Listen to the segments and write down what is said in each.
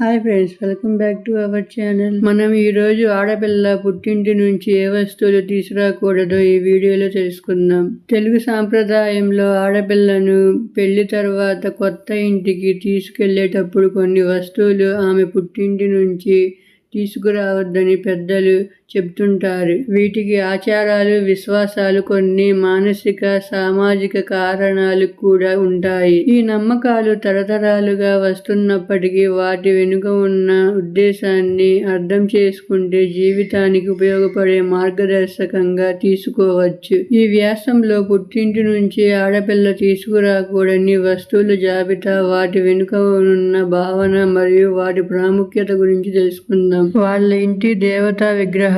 Hi friends welcome back to our channel. మనం ఈరోజు ఆడపిల్ల పుట్టింటి నుంచి ఏ వస్తువులు తీసుకురాకూడదో ఈ వీడియోలో తెలుసుకుందాం. తెలుగు సాంప్రదాయంలో ఆడపిల్లను పెళ్ళి తర్వాత కొత్త ఇంటికి తీసుకెళ్ళేటప్పుడు కొన్ని వస్తువులు ఆమె పుట్టింటి నుంచి తీసుకురావద్దని పెద్దలు చెప్తుంటారు. వీటికి ఆచారాలు విశ్వాసాలు కొన్ని మానసిక సామాజిక కారణాలు కూడా ఉంటాయి. ఈ నమ్మకాలు తరతరాలుగా వస్తున్నప్పటికీ వాటి వెనుక ఉన్న ఉద్దేశాన్ని అర్థం చేసుకుంటే జీవితానికి ఉపయోగపడే మార్గదర్శకంగా తీసుకోవచ్చు. ఈ వ్యాసంలో పుట్టింటి నుంచి ఆడపిల్ల తీసుకురాకూడని వస్తువుల జాబితా వాటి వెనుక ఉన్న భావన మరియు వాటి ప్రాముఖ్యత గురించి తెలుసుకుందాం. వాళ్ళ ఇంటి దేవతా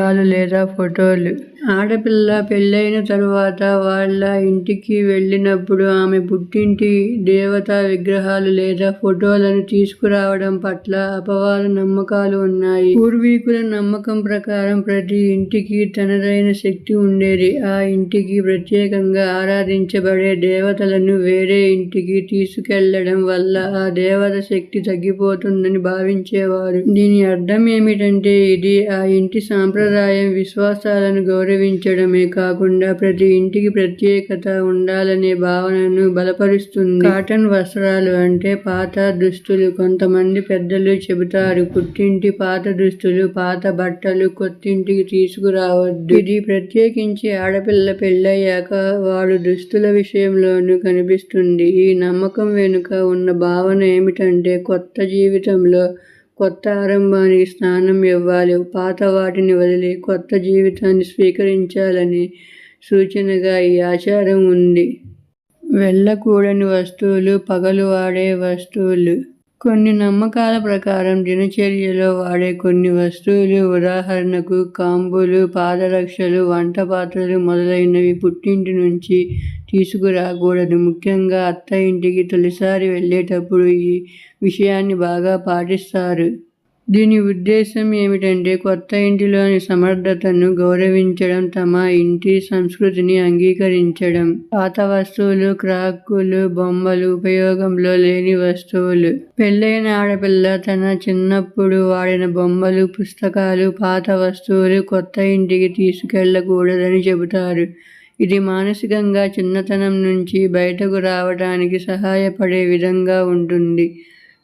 విగ్రహాలు లేదా ఫోటోలు ఆడపిల్ల పెళ్ళైన తరువాత వాళ్ళ ఇంటికి వెళ్ళినప్పుడు ఆమె పుట్టింటి దేవతా విగ్రహాలు లేదా ఫోటోలను తీసుకురావడం పట్ల అపవాద నమ్మకాలు ఉన్నాయి. పూర్వీకుల నమ్మకం ప్రకారం ప్రతి ఇంటికి తనదైన శక్తి ఉండేది. ఆ ఇంటికి ప్రత్యేకంగా ఆరాధించబడే దేవతలను వేరే ఇంటికి తీసుకెళ్ళడం వల్ల ఆ దేవత శక్తి తగ్గిపోతుందని భావించేవారు. దీని అర్థం ఏమిటంటే ఇది ఆ ఇంటి సాంప్రదాయం విశ్వాసాలను గౌరవ గౌరవించడమే కాకుండా ప్రతి ఇంటికి ప్రత్యేకత ఉండాలనే భావనను బలపరుస్తుంది. కాటన్ వస్త్రాలు అంటే పాత దుస్తులు. కొంతమంది పెద్దలు చెబుతారు పుట్టింటి పాత దుస్తులు పాత బట్టలు కొత్తింటికి తీసుకురావద్దు. ఇది ప్రత్యేకించి ఆడపిల్ల పెళ్ళయ్యాక వాడు దుస్తుల విషయంలోనూ కనిపిస్తుంది. ఈ నమ్మకం వెనుక ఉన్న భావన ఏమిటంటే కొత్త జీవితంలో కొత్త ఆరంభానికి స్నానం ఇవ్వాలి. పాత వాటిని వదిలి కొత్త జీవితాన్ని స్వీకరించాలని సూచనగా ఈ ఆచారం ఉంది. వెళ్ళకూడని వస్తువులు పగలు వాడే వస్తువులు. కొన్ని నమ్మకాల ప్రకారం దినచర్యలో వాడే కొన్ని వస్తువులు ఉదాహరణకు కాంబులు పాదరక్షలు వంట పాత్రలు మొదలైనవి పుట్టింటి నుంచి తీసుకురాకూడదు. ముఖ్యంగా అత్త ఇంటికి తొలిసారి వెళ్ళేటప్పుడు ఈ విషయాన్ని బాగా పాటిస్తారు. దీని ఉద్దేశం ఏమిటంటే కొత్త ఇంటిలోని సమర్థతను గౌరవించడం తమ ఇంటి సంస్కృతిని అంగీకరించడం. పాత వస్తువులు క్రాక్కులు బొమ్మలు ఉపయోగంలో లేని వస్తువులు. పెళ్ళైన ఆడపిల్ల తన చిన్నప్పుడు వాడిన బొమ్మలు పుస్తకాలు పాత వస్తువులు కొత్త ఇంటికి తీసుకెళ్ళకూడదని చెబుతారు. ఇది మానసికంగా చిన్నతనం నుంచి బయటకు రావడానికి సహాయపడే విధంగా ఉంటుంది.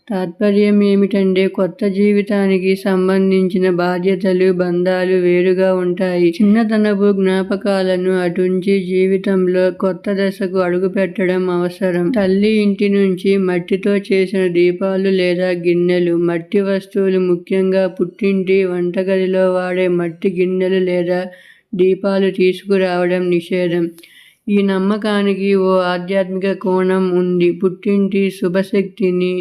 తాత్పర్యం ఏమిటంటే కొత్త జీవితానికి సంబంధించిన బాధ్యతలు బంధాలు వేరుగా ఉంటాయి. చిన్నతనపు జ్ఞాపకాలను అటుంచి జీవితంలో కొత్త దశకు అడుగుపెట్టడం అవసరం. తల్లి ఇంటి నుంచి మట్టితో చేసిన దీపాలు లేదా గిన్నెలు మట్టి వస్తువులు ముఖ్యంగా పుట్టింటి వంటగదిలో వాడే మట్టి గిన్నెలు లేదా దీపాలు తీసుకురావడం నిషేధం. ఈ నమ్మకానికి ఓ ఆధ్యాత్మిక కోణం ఉంది. పుట్టింటి శుభశక్తిని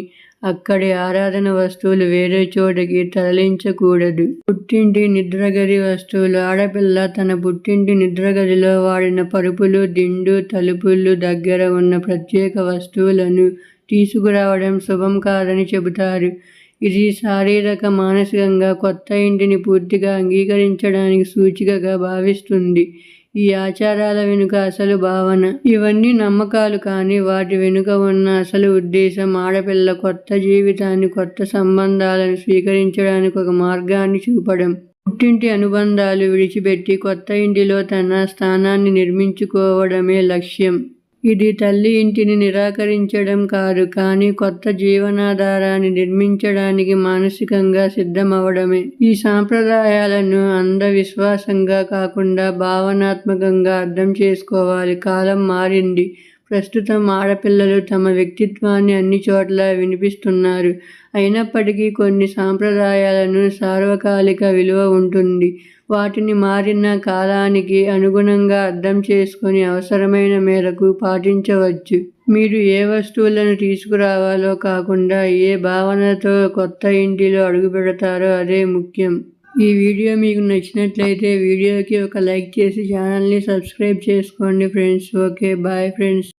అక్కడి ఆరాధన వస్తువులు వేరే చోటకి తరలించకూడదు. పుట్టింటి నిద్రగది వస్తువులు ఆడపిల్ల తన పుట్టింటి నిద్రగదిలో వాడిన పరుపులు దిండు తలుపులు దగ్గర ఉన్న ప్రత్యేక వస్తువులను తీసుకురావడం శుభం కాదని చెబుతారు. ఇది శారీరక మానసికంగా కొత్త ఇంటిని పూర్తిగా అంగీకరించడానికి సూచికగా భావిస్తుంది. ఈ ఆచారాల వెనుక అసలు భావన. ఇవన్నీ నమ్మకాలు కానీ వాటి వెనుక ఉన్న అసలు ఉద్దేశం ఆడపిల్ల కొత్త జీవితాన్ని కొత్త సంబంధాలను స్వీకరించడానికి ఒక మార్గాన్ని చూపడం. పుట్టింటి అనుబంధాలు విడిచిపెట్టి కొత్త ఇంటిలో తన స్థానాన్ని నిర్మించుకోవడమే లక్ష్యం. ఇది తల్లి ఇంటిని నిరాకరించడం కాదు కానీ కొత్త జీవనాధారాన్ని నిర్మించడానికి మానసికంగా సిద్ధమవడమే. ఈ సాంప్రదాయాలను అంధవిశ్వాసంగా కాకుండా భావనాత్మకంగా అర్థం చేసుకోవాలి. కాలం మారింది. ప్రస్తుతం ఆడపిల్లలు తమ వ్యక్తిత్వాన్ని అన్ని చోట్ల వినిపిస్తున్నారు. అయినప్పటికీ కొన్ని సాంప్రదాయాలను సార్వకాలిక విలువ ఉంటుంది. వాటిని మారిన కాలానికి అనుగుణంగా అర్థం చేసుకొని అవసరమైన మేరకు పాటించవచ్చు. మీరు ఏ వస్తువులను తీసుకురావాలో కాకుండా ఏ భావనతో కొత్త ఇంటిలో అడుగుపెడతారో అదే ముఖ్యం. ఈ వీడియో మీకు నచ్చినట్లయితే వీడియోకి ఒక లైక్ చేసి ఛానల్ని సబ్స్క్రైబ్ చేసుకోండి ఫ్రెండ్స్. Okay bye friends.